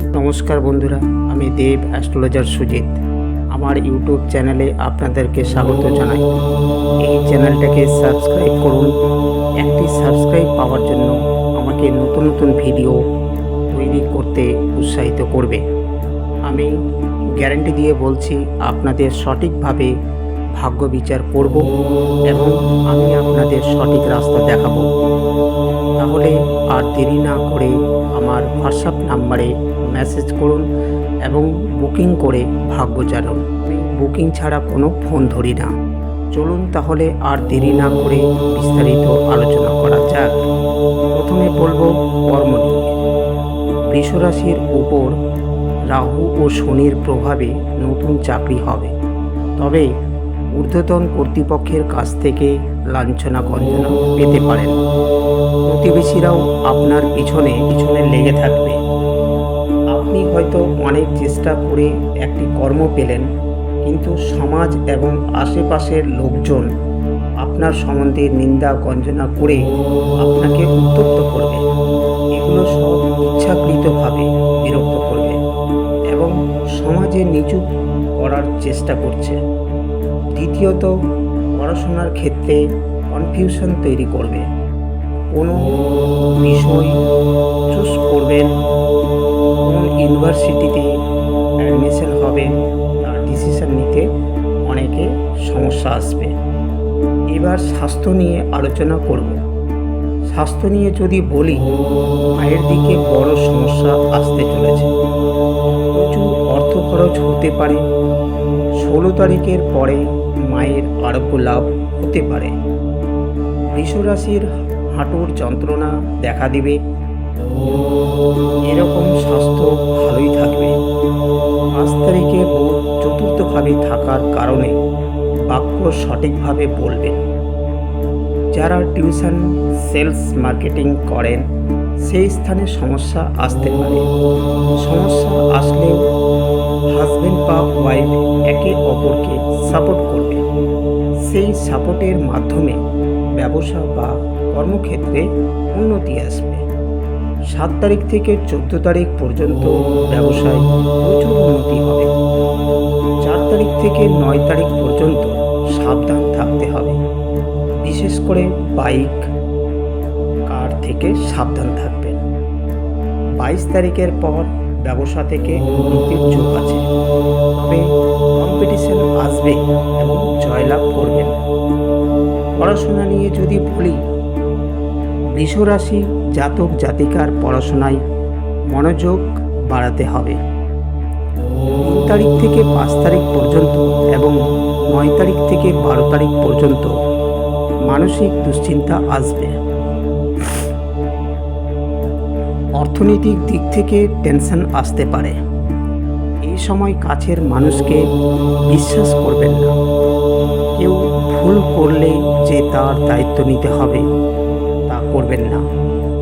নমস্কার বন্ধুরা, আমি দেব অ্যাস্ট্রোলজার সুজিত। আমার ইউটিউব চ্যানেলে আপনাদেরকে স্বাগত জানাই। এই চ্যানেলটাকে সাবস্ক্রাইব করুন। একটি সাবস্ক্রাইব পাওয়ার জন্য আমাকে নতুন নতুন ভিডিও তৈরি করতে উৎসাহিত করবে। আমি গ্যারান্টি দিয়ে বলছি, আপনাদের সঠিকভাবে ভাগ্য বিচার করব এবং আমি আপনাদের সঠিক রাস্তা দেখাবো। তাহলে আর দেরি না করে আমার হোয়াটসঅ্যাপ নাম্বারে মেসেজ করুন এবং বুকিং করে ভাগ্য জানুন। বুকিং ছাড়া কোনো ফোন ধরি না। চলুন তাহলে আর দেরি না করে বিস্তারিত আলোচনা করা যাক। প্রথমে বলব কর্ম নিয়ে বৃষরাশির উপর রাহু ও শনির প্রভাবে নতুন চাকরি হবে। তবে ঊর্ধ্বতন কর্তৃপক্ষের কাছ থেকে লাঞ্ছনা গঞ্জনা পেতে পারেন। প্রতিবেশীরাও আপনার পিছনে পিছনে লেগে থাকবে। আপনি হয়তো অনেক চেষ্টা করে একটি কর্ম পেলেন, কিন্তু সমাজ এবং আশেপাশের লোকজন আপনার সম্বন্ধে নিন্দা, গঞ্জনা করে আপনাকে উত্তপ্ত করবে। এগুলো সব ইচ্ছাকৃতভাবে বিরক্ত করবে এবং সমাজে নিচু করার চেষ্টা করছে। দ্বিতীয়ত, পড়াশোনার ক্ষেত্রে কনফিউশন তৈরি করবে। কোনো বিষয় চুজ করবেন, কোন ইউনিভার্সিটিতে অ্যাডমিশন হবে, তার ডিসিশন নিতে অনেকে সমস্যা আসবে। এবার স্বাস্থ্য নিয়ে আলোচনা করব। স্বাস্থ্য নিয়ে যদি বলি, মায়ের দিকে বড় সমস্যা আসতে চলেছে। প্রচুর অর্থ খরচ হতে পারে। ষোলো তারিখের পরে মায়ের আরোগ্য লাভ হতে পারে। বৃষরাশির হাঁটুর যন্ত্রণা দেখা দিবে। এরকম স্বাস্থ্য ভালোই থাকবে। পাঁচ তারিখে চতুর্থভাবে থাকার কারণে বাক্য সঠিকভাবে বলবেন। যারা টিউশন, সেলস মার্কেটিং করেন, সেই স্থানে সমস্যা আসতে পারে। সমস্যা আসলেও হাজবেন্ড বা ওয়াইফ একে অপরকে সাপোর্ট করবে। সেই সাপোর্টের মাধ্যমে ব্যবসা বা কর্মক্ষেত্রে উন্নতি আসবে। সাত তারিখ থেকে চোদ্দ তারিখ পর্যন্ত ব্যবসায় প্রচুর উন্নতি হবে। চার তারিখ থেকে নয় তারিখ পর্যন্ত সাবধান থাকতে হবে। বিশেষ করে বাইক, কার থেকে সাবধান থাকবেন। বাইশ তারিখের পর ব্যবসা থেকে উন্নতির যোগ আছে। তবে আসবে এবং জয়লাভ করবেন। পড়াশোনা নিয়ে যদি বলি, বৃষরাশি জাতক জাতিকার পড়াশোনায় মনোযোগ বাড়াতে হবে। তারিখ থেকে পাঁচ তারিখ পর্যন্ত এবং নয় তারিখ থেকে বারো তারিখ পর্যন্ত মানসিক দুশ্চিন্তা আসবে। অর্থনৈতিক দিক থেকে টেনশন আসতে পারে। সময় কাছের মানুষকে বিশ্বাস করবেন না। কেউ ভুল করলে যে তার দায়িত্ব নিতে হবে, তা করবেন না।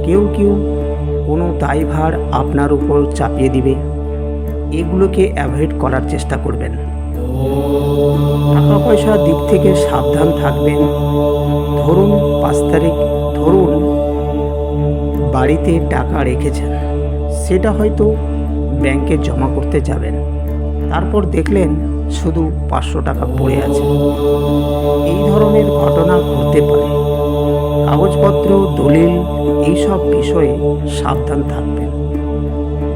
কেউ কেউ কোনো দায়ভার আপনার উপর চাপিয়ে দিবে। এগুলোকে অ্যাভয়েড করার চেষ্টা করবেন। টাকা পয়সার দিক থেকে সাবধান থাকবেন। ধরুন পাঁচ তারিখ, ধরুন বাড়িতে টাকা রেখেছেন। সেটা হয়তো ব্যাংকে জমা করতে যাবেন। তারপর দেখলেন শুধু পাঁচশো টাকা পড়ে আছে। এই ধরনের ঘটনা ঘটতে পারে। কাগজপত্র, দলিল, এইসব বিষয়ে সাবধান থাকবেন।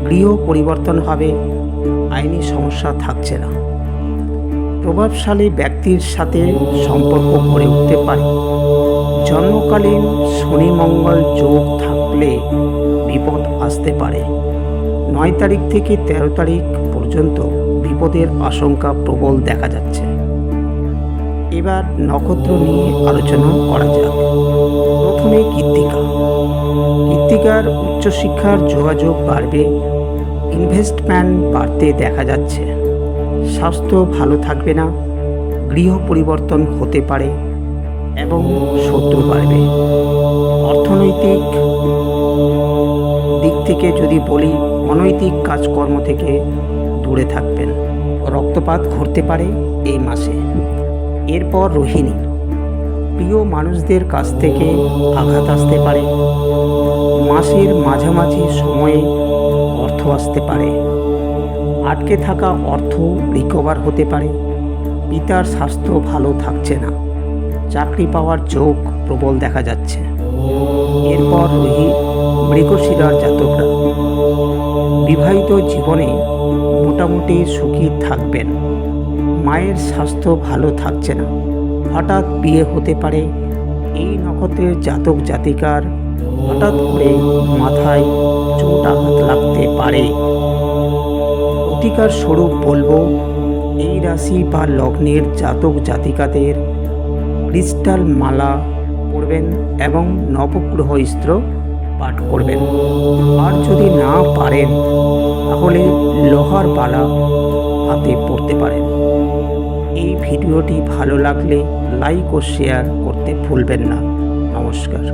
গৃহ পরিবর্তন হবে, আইনি সমস্যা থাকছে না। প্রভাবশালী ব্যক্তির সাথে সম্পর্ক গড়ে উঠতে পারে। জন্মকালীন শনি মঙ্গল যোগ থাকলে বিপদ আসতে পারে। নয় তারিখ থেকে তেরো তারিখ পর্যন্ত বিপদের আশঙ্কা প্রবল দেখা যাচ্ছে। এবার নক্ষত্র নিয়ে আলোচনা করা যাক। প্রথমে কৃত্তিকা কৃত্তিকার উচ্চশিক্ষার যোগাযোগ বাড়বে, ইনভেস্টমেন্ট বাড়তে দেখা যাচ্ছে। স্বাস্থ্য ভালো থাকবে না, গৃহ পরিবর্তন হতে পারে এবং শত্রু বাড়বে। অর্থনৈতিক দিক থেকে যদি বলি অনৈতিক কাজকর্ম থেকে দূরে থাকবেন। রক্তপাত ঘটতে পারে এই মাসে। এরপর রোহিণী, প্রিয় মানুষদের কাছ থেকে আঘাত আসতে পারে। মাসের মাঝামাঝি সময়ে অর্থ আসতে পারে। আটকে থাকা অর্থ রিকভার হতে পারে। পিতার স্বাস্থ্য ভালো থাকছে না। চাকরি পাওয়ার যোগ প্রবল দেখা যাচ্ছে। এরপর রোহি মৃগশিরার জাতকরা। বিবাহিত জীবনে মোটামুটি সুখী থাকবেন। মায়ের স্বাস্থ্য ভালো থাকছে না। হঠাৎ বিয়ে হতে পারে এই নক্ষত্রের জাতক জাতিকার। হঠাৎ করে মাথায় চোট আঘাত লাগতে পারে। প্রতিকার স্বরূপ বলব, এই রাশি বা লগ্নের জাতক জাতিকাদের ক্রিস্টাল মালা পরবেন এবং নবগ্রহ স্ত্র পাঠ করবেন। আর যদি না পারেন, তাহলে লোহার পালা হাতে পড়তে পারেন। এই ভিডিওটি ভালো লাগলে লাইক ও শেয়ার করতে ভুলবেন না। নমস্কার।